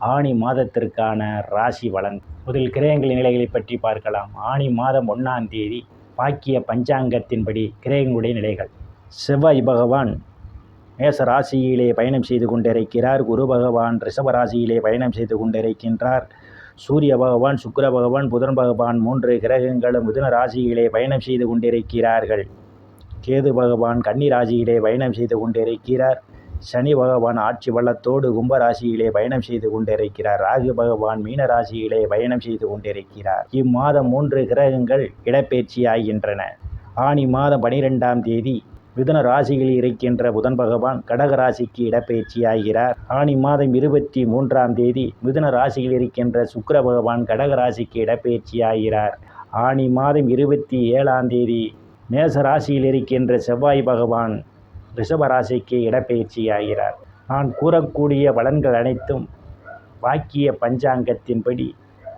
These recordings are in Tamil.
ஆணி மாதத்திற்கான ராசி வளன் முதல் கிரகங்களின் நிலைகளை பற்றி பார்க்கலாம். ஆணி மாதம் ஒன்றாம் தேதி பாக்கிய பஞ்சாங்கத்தின்படி கிரகங்களுடைய நிலைகள். செவ்வாய் பகவான் மேச ராசியிலே பயணம் செய்து கொண்டிருக்கிறார். குரு பகவான் ரிஷப ராசியிலே பயணம் செய்து கொண்டிருக்கின்றார். சூரிய பகவான் சுக்கர பகவான் புதன் பகவான் மூன்று கிரகங்களும் புதன ராசியிலே பயணம் செய்து கொண்டிருக்கிறார்கள். கேது பகவான் கன்னி ராசியிலே பயணம் செய்து கொண்டிருக்கிறார். சனி பகவான் ஆட்சி வள்ளத்தோடு கும்பராசியிலே பயணம் செய்து கொண்டிருக்கிறார். ராகு பகவான் மீன ராசியிலே பயணம் செய்து கொண்டிருக்கிறார். இம்மாதம் மூன்று கிரகங்கள் இடப்பெயர்ச்சி ஆகின்றன. ஆணி மாதம் பனிரெண்டாம் தேதி மிதுன ராசியில் இருக்கின்ற புதன் பகவான் கடக ராசிக்கு இடப்பெயர்ச்சி ஆகிறார். ஆணி மாதம் இருபத்தி மூன்றாம் தேதி மிதுன ராசியில் இருக்கின்ற சுக்கர பகவான் கடக ராசிக்கு இடப்பெயர்ச்சி ஆகிறார். ஆணி மாதம் இருபத்தி ஏழாம் தேதி மேச ராசியில் இருக்கின்ற செவ்வாய் பகவான் ரிஷபராசிக்கு இடப்பெயர்ச்சியாகிறார். நான் கூறக்கூடிய பலன்கள் அனைத்தும் வாக்கிய பஞ்சாங்கத்தின்படி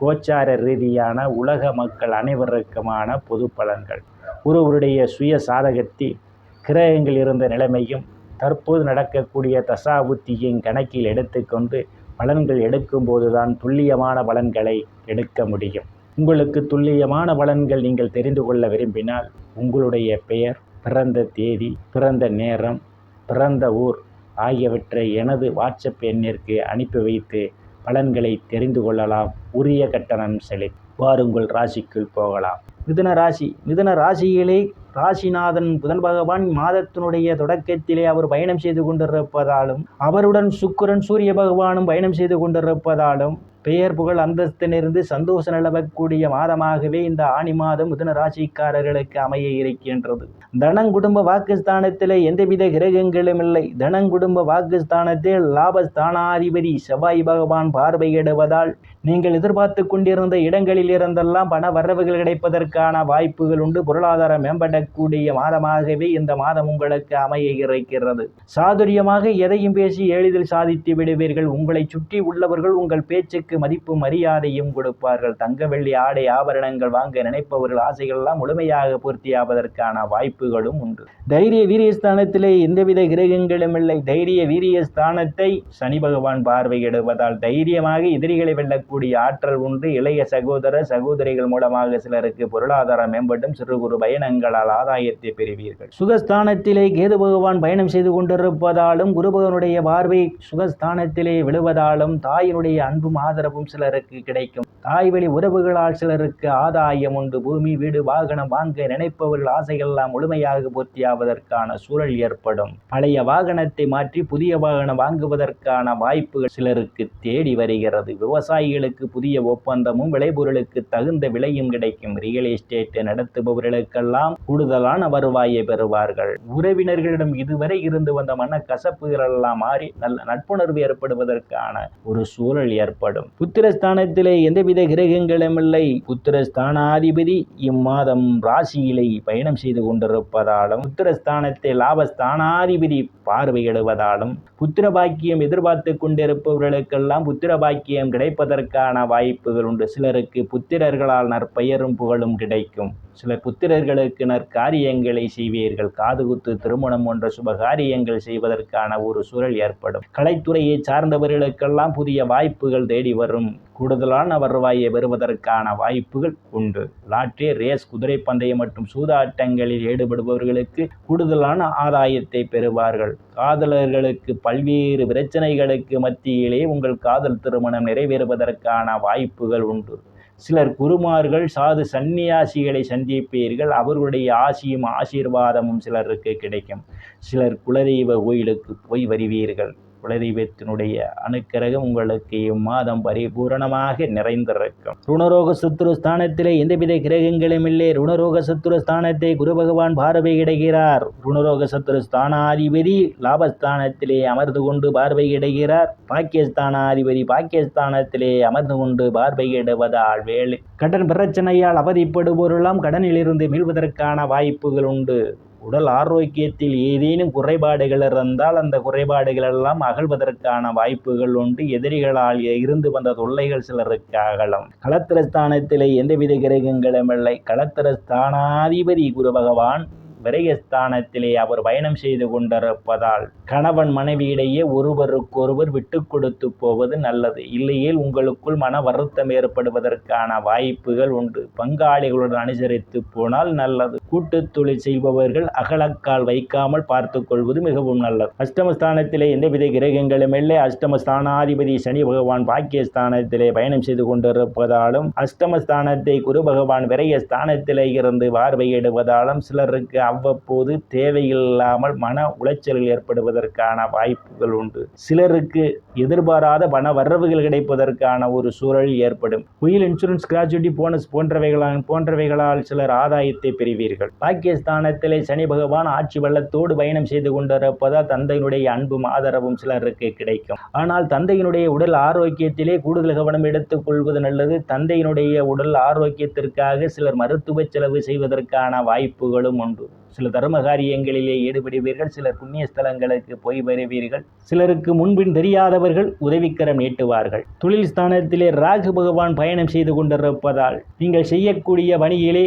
கோச்சார ரீதியான உலக மக்கள் அனைவருக்குமான பொது பலன்கள். ஒருவருடைய சுய சாதகத்தில் கிரகங்கள் இருந்த நிலைமையும் தற்போது நடக்கக்கூடிய தசாபுத்தியின் கணக்கில் எடுத்துக்கொண்டு பலன்கள் எடுக்கும்போது தான் துல்லியமான பலன்களை எடுக்க முடியும். உங்களுக்கு துல்லியமான பலன்கள் நீங்கள் தெரிந்து கொள்ள விரும்பினால் உங்களுடைய பெயர் பிறந்த தேதி பிறந்த நேரம் பிறந்த ஊர் ஆகியவற்றை எனது வாட்ஸ்அப் எண்ணிற்கு அனுப்பி வைத்து பலன்களை தெரிந்து கொள்ளலாம். உரிய கட்டணம் செலுத்தி வாருங்கள் ராசிக்குள் போகலாம். மிதுன ராசி மிதுன ராசியிலே ராசிநாதன் புதன் பகவான் மாதத்தினுடைய தொடக்கத்திலே அவர் பயணம் செய்து கொண்டிருப்பதாலும் அவருடன் சுக்கிரன் சூரிய பகவானும் பயணம் செய்து கொண்டிருப்பதாலும் பெயர் புகழ் அந்தஸ்திலிருந்து சந்தோஷம் நிலவக்கூடிய மாதமாகவே இந்த ஆணி மாதம் மிதுன ராசிக்காரர்களுக்கு அமைய இருக்கின்றது. தனங்குடும்ப வாக்குஸ்தானத்திலே வாக்குஸ்தானத்தில் எந்தவித கிரகங்களும் இல்லை. தனங்குடும்ப வாக்குஸ்தானத்தில் லாபஸ்தானாதிபதி செவ்வாய் பகவான் பார்வையிடுவதால் நீங்கள் எதிர்பார்த்து கொண்டிருந்த இடங்களில் இருந்தெல்லாம் பண வரவுகள் கிடைப்பதற்கான வாய்ப்புகள் உண்டு. பொருளாதாரம் மேம்படக்கூடிய மாதமாகவே இந்த மாதம் உங்களுக்கு அமைய இருக்கிறது. சாதுரியமாக எதையும் பேசி எளிதில் சாதித்து விடுவீர்கள். உங்களை சுற்றி உள்ளவர்கள் உங்கள் பேச்சுக்கு மதிப்பு மரியாதையும் கொடுப்பார்கள். தங்க வெள்ளி ஆடை ஆபரணங்கள் வாங்க நினைப்பவர்கள் ஆசைகள் எல்லாம் முழுமையாக பூர்த்தியாவதற்கான வாய்ப்புகளும் உண்டு. தைரிய வீரியஸ்தானத்திலே எந்தவித கிரகங்களும் இல்லை. தைரிய வீரியஸ்தானத்தை சனி பகவான் பார்வையிடுவதால் தைரியமாக எதிரிகளை வெல்லக்கூடிய ஆற்றல் உண்டு. இளைய சகோதர சகோதரிகள் மூலமாக சிலருக்கு பொருளாதாரம் மேம்பட்டும் சிறு குறு பயணங்களால் ஆதாயத்தை பெறுவீர்கள். சுகஸ்தானத்திலே கேது பகவான் பயணம் செய்து கொண்டிருப்பதாலும் குரு பகவானுடைய பார்வை சுகஸ்தானத்திலே விழுவதாலும் தாயினுடைய அன்பும் ஆதரவும் சிலருக்கு கிடைக்கும். தாய்வழி உறவுகளால் சிலருக்கு ஆதாயம் உண்டு. பூமி வீடு வாகனம் வாங்க நினைப்பவர்கள் ஆசைகள்லாம் முழுமையாக பூர்த்தியாவதற்கான சூழல் ஏற்படும். பழைய வாகனத்தை மாற்றி புதிய வாகனம் வாங்குவதற்கான வாய்ப்புகள் சிலருக்கு தேடி வருகிறது. விவசாயிகளுக்கு புதிய ஒப்பந்தமும் விளைபொருளுக்கு தகுந்த விலையும் கிடைக்கும். ரியல் எஸ்டேட் நடத்துபவர்களுக்கெல்லாம் கூடுதலான வருவாயை பெறுவார்கள். உறவினர்களிடம் இதுவரை இருந்து வந்த மன கசப்புகளெல்லாம் மாறி நல்ல நட்புணர்வு ஏற்படுவதற்கான ஒரு சூழல் ஏற்படும். புத்திரஸ்தானத்திலே எந்தவித கிரகங்களும் இல்லை உத்திரஸ்தானாதிபதி இம்மாதம் ராசியிலே பயணம் செய்து கொண்டிருப்பதாலும் உத்திரஸ்தானத்தை லாபஸ்தானாதிபதி பார்வையிடுவதாலும் புத்திர பாக்கியம் எதிர்பார்த்து கொண்டிருப்பவர்களுக்கெல்லாம் புத்திர பாக்கியம் கிடைப்பதற்கான வாய்ப்புகள் உண்டு. சிலருக்கு புத்திரர்களால் நற்பெயரும் புகழும் கிடைக்கும். சிலர் புத்திரர்களுக்கு நற்காரியங்களை செய்வீர்கள். காதுகுத்து திருமணம் போன்ற சுப காரியங்கள் செய்வதற்கான ஒரு சூழல் ஏற்படும். கலைத்துறையை சார்ந்தவர்களுக்கெல்லாம் புதிய வாய்ப்புகள் தேடி வரும். கூடுதலான வருவாயை பெறுவதற்கான வாய்ப்புகள் உண்டு. லாட்ரி ரேஸ் குதிரை பந்தயம் மற்றும் சூதாட்டங்களில் ஈடுபடுபவர்களுக்கு கூடுதலான ஆதாயத்தை பெறுவார்கள். காதலர்களுக்கு பல்வேறு பிரச்சனைகளுக்கு மத்தியிலே உங்கள் காதல் திருமணம் நிறைவேறுவதற்கான வாய்ப்புகள் உண்டு. சிலர் குருமார்கள் சாது சந்நியாசிகளை சந்திப்பீர்கள் அவர்களுடைய ஆசியும் ஆசீர்வாதமும் சிலருக்கு கிடைக்கும். சிலர் குலதெய்வ கோயிலுக்கு போய் வருவீர்கள். குலதெய்வத்தினுடைய அனுக்கிரகம் உங்களுக்கு இம்மாதம் பரிபூரணமாக நிறைந்திருக்கும். ருணரோக சத்துரு ஸ்தானத்திலே எந்தவித கிரகங்களும் இல்லை. ருணரோக சத்துரு ஸ்தானத்தை குரு பகவான் பார்வையிடுகிறார் ருணரோக சத்துருஸ்தானாதிபதி லாபஸ்தானத்திலே அமர்ந்து கொண்டு பார்வையிடுகிறார் பாக்கியஸ்தானாதிபதி பாக்கியஸ்தானத்திலே அமர்ந்து கொண்டு பார்வையிடுவதால் வேலை. கடன் பிரச்சனையால் அவதிப்படுவோரெல்லாம் கடனிலிருந்து மீள்வதற்கான வாய்ப்புகள் உண்டு. உடல் ஆரோக்கியத்தில் ஏதேனும் குறைபாடுகள் இருந்தால் அந்த குறைபாடுகள் எல்லாம் அகழ்வதற்கான வாய்ப்புகள் உண்டு. எதிரிகளால் இருந்து வந்த தொல்லைகள் சிலருக்கு அகலம் களத்திரஸ்தானத்திலே எந்தவித கிரகங்களும் இல்லை. களத்திரஸ்தானாதிபதி குரு பகவான் விரயஸ்தானத்திலே அவர் பயணம் செய்து கொண்டிருப்பதால் கணவன் மனைவியிடையே ஒருவருக்கொருவர் விட்டு கொடுத்து போவது நல்லது. இல்லையேல் உங்களுக்குள் மன வருத்தம் ஏற்படுவதற்கான வாய்ப்புகள் உண்டு. பங்காளிகளுடன் அனுசரித்து போனால் நல்லது. கூட்டு தொழில் செய்பவர்கள் அகலக்கால் வைக்காமல் பார்த்து கொள்வது மிகவும் நல்லது. அஷ்டமஸ்தானத்திலே எந்தவித கிரகங்களும் இல்லை. அஷ்டமஸ்தானாதிபதி சனி பகவான் பாக்கியஸ்தானத்திலே பயணம் செய்து கொண்டிருப்பதாலும் அஷ்டமஸ்தானத்தை குரு பகவான் விரைய ஸ்தானத்திலே இருந்து பார்வையிடுவதாலும் சிலருக்கு அவ்வப்போது தேவையில்லாமல் மன உளைச்சல்கள் ஏற்படுவதற்கான வாய்ப்புகள் உண்டு. சிலருக்கு எதிர்பாராத பண வரவுகள் கிடைப்பதற்கான ஒரு சூழல் ஏற்படும். உயில் இன்சூரன்ஸ் கிராஜுவிட்டி போனஸ் போன்றவைகளால் போன்றவைகளால் சிலர் ஆதாயத்தை பெறுவீர்கள். பாகிஸ்தானத்திலே சனி பகவான் ஆட்சி வெள்ளத்தோடு பயணம் செய்து கொண்டிருப்பதால் தந்தையினுடைய அன்பும் ஆதரவும் சிலருக்கு கிடைக்கும். ஆனால் தந்தையினுடைய உடல் ஆரோக்கியத்திலே கூடுதல் கவனம் எடுத்துக்கொள்வது நல்லது. தந்தையினுடைய உடல் ஆரோக்கியத்திற்காக சிலர் மருத்துவ செலவு செய்வதற்கான வாய்ப்புகளும் உண்டு. சில தர்ம காரியங்களிலே ஈடுபடுவீர்கள் சிலர் புண்ணிய ஸ்தலங்களுக்கு போய் வருவீர்கள். சிலருக்கு முன்பின் தெரியாதவர்கள் உதவிக்கரம் நீட்டுவார்கள். தொழில் ஸ்தானத்திலே ராகு பகவான் பயணம் செய்து கொண்டிருப்பதால் நீங்கள் செய்யக்கூடிய பணியிலே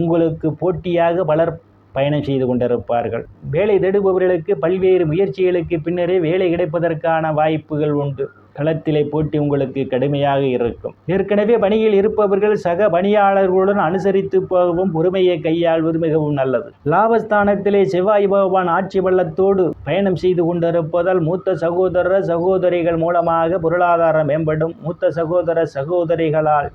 உங்களுக்கு போட்டியாக பலர் பயணம் செய்து கொண்டிருப்பார்கள். வேலை தேடுபவர்களுக்கு பல்வேறு முயற்சிகளுக்கு பின்னரே வேலை கிடைப்பதற்கான வாய்ப்புகள் உண்டு. களத்திலே போட்டி உங்களுக்கு கடுமையாக இருக்கும். ஏற்கனவே பணியில் இருப்பவர்கள் சக பணியாளர்களுடன் அனுசரித்து போகவும் பொறுமையை கையாள்வது மிகவும் நல்லது. லாபஸ்தானத்திலே செவ்வாய் பகவான் ஆட்சி பள்ளத்தோடு பயணம் செய்து கொண்டிருப்பதால் மூத்த சகோதர சகோதரிகள் மூலமாக பொருளாதாரம் மேம்படும். மூத்த சகோதர சகோதரிகளால்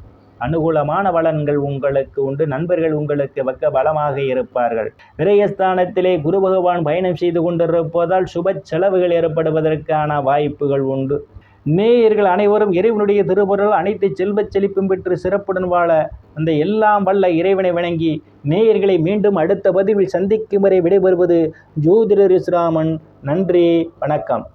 அனுகூலமான பலன்கள் உங்களுக்கு உண்டு. நண்பர்கள் உங்களுக்கு வக்க பலமாக இருப்பார்கள். விரயஸ்தானத்திலே குரு பகவான் பயணம் செய்து கொண்டிருப்பதால் சுப செலவுகள் ஏற்படுவதற்கான வாய்ப்புகள் உண்டு. நேயர்கள் அனைவரும் இறைவனுடைய திருப்பொருள் அனைத்து செல்வச் செழிப்பும் பெற்று சிறப்புடன் வாழ அந்த எல்லாம் வல்ல இறைவனை வணங்கி நேயர்களை மீண்டும் அடுத்த பதிவில் சந்திக்கும் வரை விடைபெறுவது ஜோதிடர் இஸ்ராமன் நன்றி வணக்கம்.